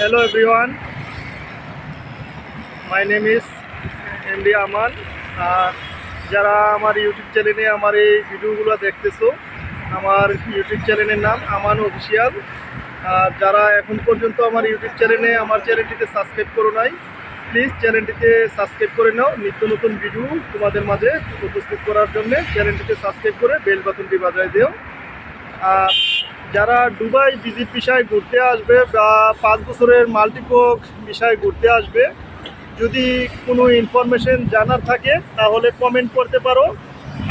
Hello, everyone. My name is MD আমান আর যারা আমার ইউটিউব চ্যানেলে আমার এই ভিডিওগুলো দেখতেছো, আমার ইউটিউব চ্যানেলের নাম আমান অফিসিয়াল আর যারা এখন পর্যন্ত আমার ইউটিউব চ্যানেলে আমার চ্যানেলটিতে সাবস্ক্রাইব করো নাই প্লিজ চ্যানেলটিতে সাবস্ক্রাইব করে নাও। নিত্য নতুন ভিডিও তোমাদের মাঝে উপস্থিত করার জন্য চ্যানেলটিতে সাবস্ক্রাইব করে বেল বাটনটি বাজায় দিও। আর যারা দুবাই ভিজিট বিষয় ঘুরতে আসবে বা পাঁচ বছরের মাল্টিপক বিষয় ঘুরতে আসবে, যদি কোনো ইনফরমেশন জানার থাকে, তাহলে কমেন্ট করতে পারো।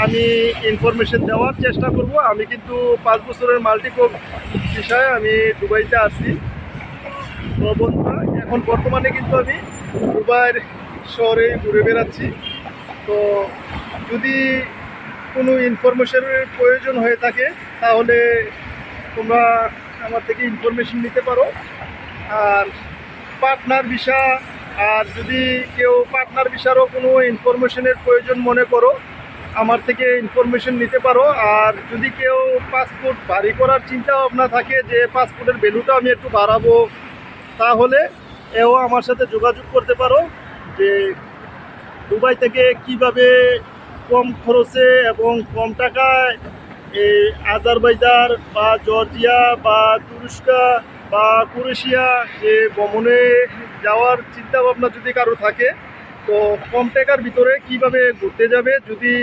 আমি ইনফরমেশন দেওয়ার চেষ্টা করব। আমি কিন্তু পাঁচ বছরের মাল্টিপক বিষয়ে আমি দুবাইতে আসছি তো বন্ধুরা, এখন বর্তমানে কিন্তু আমি দুবাইয়ের শহরে ঘুরে বেড়াচ্ছি। তো যদি কোনো ইনফরমেশনের প্রয়োজন হয়ে থাকে, তাহলে তোমরা আমার থেকে ইনফরমেশন নিতে পারো। আর পার্টনার ভিসা আর যদি কেউ পার্টনার ভিসারও কোনো ইনফরমেশনের প্রয়োজন মনে করো, আমার থেকে ইনফরমেশন নিতে পারো। আর যদি কেউ পাসপোর্ট ভারী করার চিন্তা ভাবনা থাকে যে পাসপোর্টের ভ্যালুটা আমি একটু বাড়াবো, তাহলে এও আমার সাথে যোগাযোগ করতে পারো যে দুবাই থেকে কীভাবে কম খরচে এবং কম টাকায় এই আজারবাইজার বা জর্জিয়া বা তুরস্কা বা ক্রোয়েশিয়া যে ভ্রমণে যাওয়ার চিন্তা ভাবনা যদি কারও থাকে, তো কম টাকার ভিতরে কীভাবে ঘুরতে যাবে যদি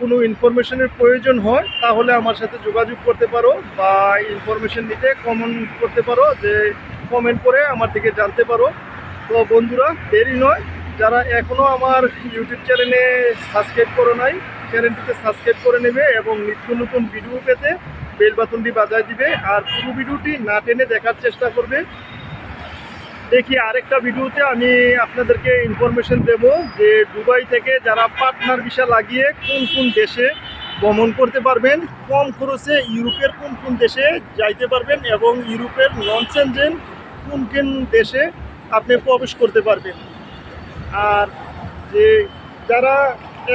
কোনো ইনফরমেশনের প্রয়োজন হয়, তাহলে আমার সাথে যোগাযোগ করতে পারো বা ইনফরমেশন নিতে কমেন্ট করতে পারো, যে কমেন্ট করে আমার থেকে জানতে পারো। তো বন্ধুরা, দেরি নয়, যারা এখনও আমার ইউটিউব চ্যানেলে সাবস্ক্রাইব করো নাই চ্যানেলটিকে সাবস্ক্রাইব করে নেবে এবং নিত্য নতুন ভিডিও পেতে বেল বাটনটি বাজায় দিবে। আর পুরো ভিডিওটি না টেনে দেখার চেষ্টা করবে। দেখি আরেকটা ভিডিওতে আমি আপনাদেরকে ইনফরমেশন দেব যে দুবাই থেকে যারা পার্টনার ভিসা লাগিয়ে কোন কোন দেশে ভ্রমণ করতে পারবেন, কম খরচে ইউরোপের কোন কোন দেশে যাইতে পারবেন এবং ইউরোপের নন সেনজেন কোন কোন দেশে আপনি প্রবেশ করতে পারবেন। আর যে যারা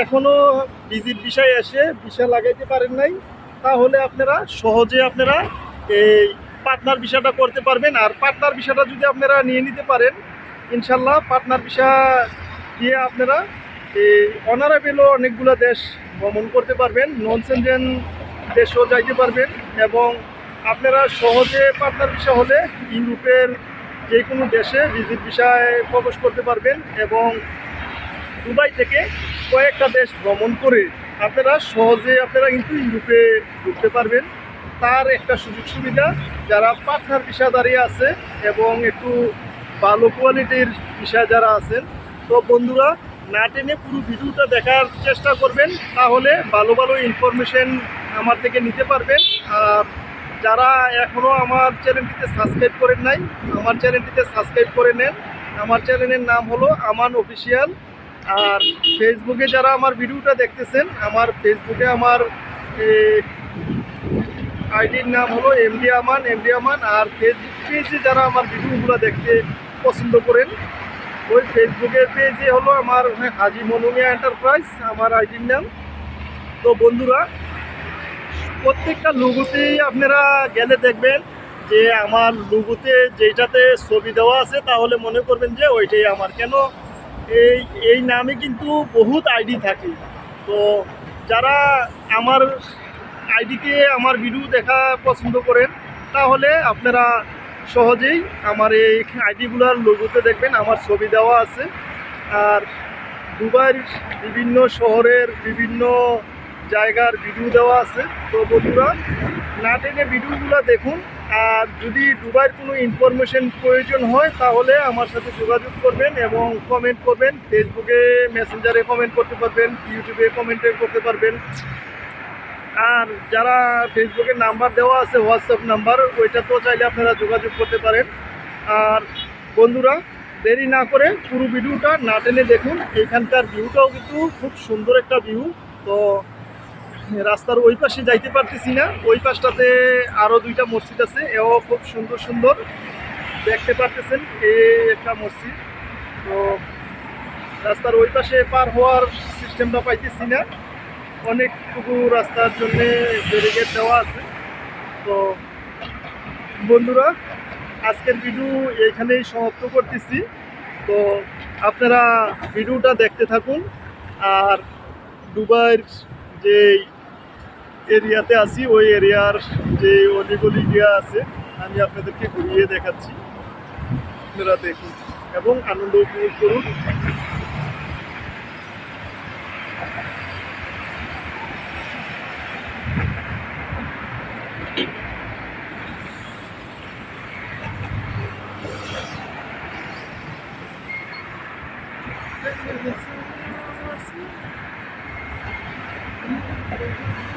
এখনও ভিজিট বিষয় এসে ভিসা লাগাইতে পারেন নাই, তাহলে আপনারা সহজে আপনারা এই পার্টনার ভিসাটা করতে পারবেন। আর পার্টনার ভিসাটা যদি আপনারা নিয়ে নিতে পারেন, ইনশাল্লাহ পার্টনার ভিসা দিয়ে আপনারা এই অনারেবেলও অনেকগুলো দেশ ভ্রমণ করতে পারবেন নন সেনজেন দেশও যাইতে পারবেন এবং আপনারা সহজে পার্টনার ভিসা হলে ইউরোপের যে কোনো দেশে ভিজিট ভিসায় প্রবেশ করতে পারবেন এবং দুবাই থেকে কয়েকটা দেশ ভ্রমণ করে আপনারা সহজে আপনারা কিন্তু ইউরোপে ঢুকতে পারবেন। তার একটা সুযোগ সুবিধা, যারা পার্টনার ভিসা দাঁড়িয়ে আছে এবং একটু ভালো কোয়ালিটির ভিসা যারা আছেন, তো বন্ধুরা, না টেনে পুরো ভিডিওটা দেখার চেষ্টা করবেন, তাহলে ভালো ভালো ইনফরমেশন আমার থেকে নিতে পারবেন। আর যারা এখনও আমার চ্যানেলটিতে সাবস্ক্রাইব করেন নাই, আমার চ্যানেলটিতে সাবস্ক্রাইব করে নেন। আমার চ্যানেলের নাম হলো আমান অফিসিয়াল। আর ফেসবুকে যারা আমার ভিডিওটা দেখতেছেন, আমার ফেসবুকে আমার আইডির নাম হলো এমডি আমান এমডি আমান আর ফেসবুক পেজে যারা আমার ভিডিওগুলো দেখতে পছন্দ করেন, ওই ফেসবুকের পেজে হলো আমার হাজি মনুমিয়া এন্টারপ্রাইজ আমার আইডির নাম। তো বন্ধুরা, প্রত্যেকটা লুগুতেই আপনারা গেলে দেখবেন যে আমার লুগুতে যেটাতে ছবি দেওয়া আছে, তাহলে মনে করবেন যে ওইটাই আমার। কেন? এই এই নামে কিন্তু বহুত আইডি থাকে। তো যারা আমার আইডিতে আমার ভিডিও দেখা পছন্দ করেন, তাহলে আপনারা সহজেই আমার এই আইডিগুলোর লোগোতে দেখবেন, আমার ছবি দেওয়া আছে। আর দুবাইয়ের বিভিন্ন শহরের বিভিন্ন জায়গার ভিডিও দেওয়া আছে। তো বন্ধুরা, না টেনে ভিডিওগুলো দেখুন আর যদি দুবাইয়ের কোনো ইনফরমেশন প্রয়োজন হয়, তাহলে আমার সাথে যোগাযোগ করবেন এবং কমেন্ট করবেন। ফেসবুকে মেসেঞ্জারে কমেন্ট করতে পারবেন ইউটিউবে কমেন্টে করতে পারবেন। আর যারা ফেসবুকে নাম্বার দেওয়া আছে হোয়াটসঅ্যাপ নাম্বার ওইটা তো চাইলে আপনারা যোগাযোগ করতে পারেন। আর বন্ধুরা, দেরি না করে পুরো ভিডিওটা না টেনে দেখুন। এখানকার ভিউটাও কিন্তু খুব সুন্দর একটা ভিউ তো রাস্তার ওই পাশে যাইতে পারতেছি না। ওই পাশটাতে আরও দুইটা মসজিদ আছে। এও খুব সুন্দর সুন্দর। দেখতে পারতেছেন এই একটা মসজিদ। তো রাস্তার ওই পাশে পার হওয়ার সিস্টেমটা পাইতেছি না। অনেকটুকু রাস্তার জন্য ব্যারিকেড দেওয়া আছে। তো বন্ধুরা, আজকের ভিডিও এইখানেই সমাপ্ত করতেছি। তো আপনারা ভিডিওটা দেখতে থাকুন। আর দুবাইয়ের যে এরিয়াতে আছি, ওই এরিয়ার যে অলিগলি গিয়া আছে, আমি আপনাদেরকে ঘুরিয়ে দেখাচ্ছি আপনারা দেখুন এবং আনন্দ উপভোগ করুন Thank you.